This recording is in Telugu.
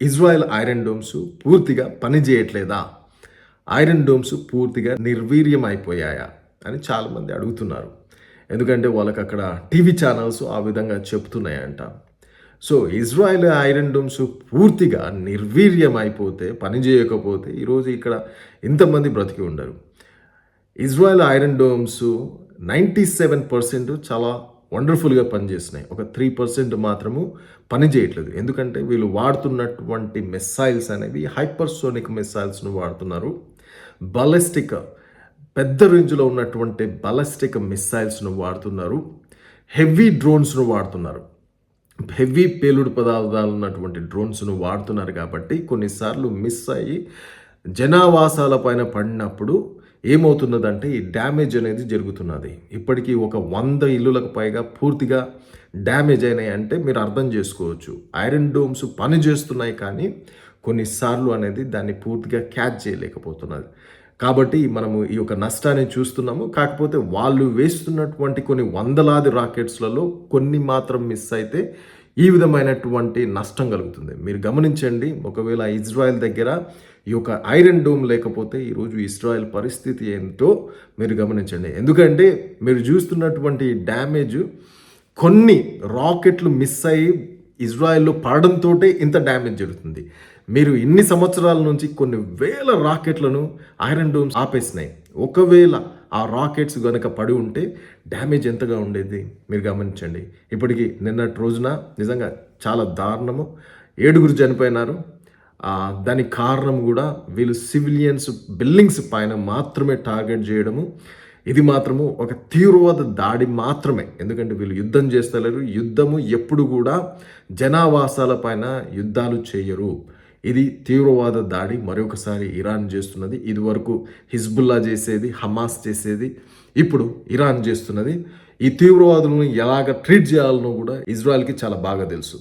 ఇజ్రాయెల్ ఐరన్ డోమ్స్ పూర్తిగా పనిచేయట్లేదా ఐరన్ డోమ్స్ పూర్తిగా నిర్వీర్యం అయిపోయాయా అని చాలామంది అడుగుతున్నారు. ఎందుకంటే వాళ్ళకి అక్కడ టీవీ ఛానల్స్ ఆ విధంగా చెప్తున్నాయంట. సో ఇజ్రాయెల్ ఐరన్ డోమ్స్ పూర్తిగా నిర్వీర్యం అయిపోతే పని చేయకపోతే ఈరోజు ఇక్కడ ఇంతమంది బ్రతికి ఉండరు. Israel iron domes ninety seven percent చాలా వండర్ఫుల్గా పనిచేస్తున్నాయి. ఒక త్రీ పర్సెంట్ మాత్రము పని చేయట్లేదు. ఎందుకంటే వీళ్ళు వాడుతున్నటువంటి మిస్సైల్స్ అనేవి హైపర్సోనిక్ మిస్సైల్స్ను వాడుతున్నారు. బలిస్టిక్ పెద్ద రేంజ్లో ఉన్నటువంటి బలిస్టిక్ మిస్సైల్స్ను వాడుతున్నారు. హెవీ డ్రోన్స్ను వాడుతున్నారు. హెవీ పేలుడు పదార్థాలు ఉన్నటువంటి డ్రోన్స్ను వాడుతున్నారు కాబట్టి కొన్నిసార్లు మిస్ అయ్యి జనావాసాల పైన పడినప్పుడు ఏమవుతున్నదంటే ఈ డ్యామేజ్ అనేది జరుగుతున్నది. ఇప్పటికీ ఒక వంద ఇల్లులకు పైగా పూర్తిగా డ్యామేజ్ అయినాయి అంటే మీరు అర్థం చేసుకోవచ్చు. ఐరన్ డోమ్స్ పని చేస్తున్నాయి కానీ కొన్నిసార్లు అనేది దాన్ని పూర్తిగా క్యాచ్ చేయలేకపోతున్నది. కాబట్టి మనము ఈ యొక్క నష్టాన్ని చూస్తున్నాము. కాకపోతే వాళ్ళు వేస్తున్నటువంటి కొన్ని వందలాది రాకెట్స్లలో కొన్ని మాత్రం మిస్ అయితే ఈ విధమైనటువంటి నష్టం కలుగుతుంది. మీరు గమనించండి ఒకవేళ ఇజ్రాయెల్ దగ్గర ఈ యొక్క ఐరన్ డోమ్ లేకపోతే ఈరోజు ఇజ్రాయెల్ పరిస్థితి ఏంటో మీరు గమనించండి. ఎందుకంటే మీరు చూస్తున్నటువంటి డ్యామేజ్ కొన్ని రాకెట్లు మిస్ అయ్యి ఇజ్రాయెల్లో పడడంతో ఇంత డ్యామేజ్ జరుగుతుంది. మీరు ఇన్ని సంవత్సరాల నుంచి కొన్ని వేల రాకెట్లను ఐరన్ డోమ్స్ ఆపేసినాయి. ఒకవేళ ఆ రాకెట్స్ కనుక పడి ఉంటే డ్యామేజ్ ఎంతగా ఉండేది? మీరు గమనించండి. ఇప్పటికీ నిన్నటి రోజున నిజంగా చాలా దారుణము. ఏడుగురు చనిపోయినారు. దానికి కారణం కూడా వీళ్ళు సివిలియన్స్ బిల్డింగ్స్ పైన మాత్రమే టార్గెట్ చేయడము. ఇది మాత్రము ఒక తీవ్రవాద దాడి మాత్రమే. ఎందుకంటే వీళ్ళు యుద్ధం చేస్తలేరు. యుద్ధము ఎప్పుడు కూడా జనావాసాల పైన యుద్ధాలు చేయరు. ఇది తీవ్రవాద దాడి మరొకసారి ఇరాన్ చేస్తున్నది. ఇదివరకు హిజ్బుల్లా చేసేది హమాస్ చేసేది ఇప్పుడు ఇరాన్ చేస్తున్నది. ఈ తీవ్రవాదులను ఎలాగ ట్రీట్ చేయాలనో కూడా ఇజ్రాయెల్కి చాలా బాగా తెలుసు.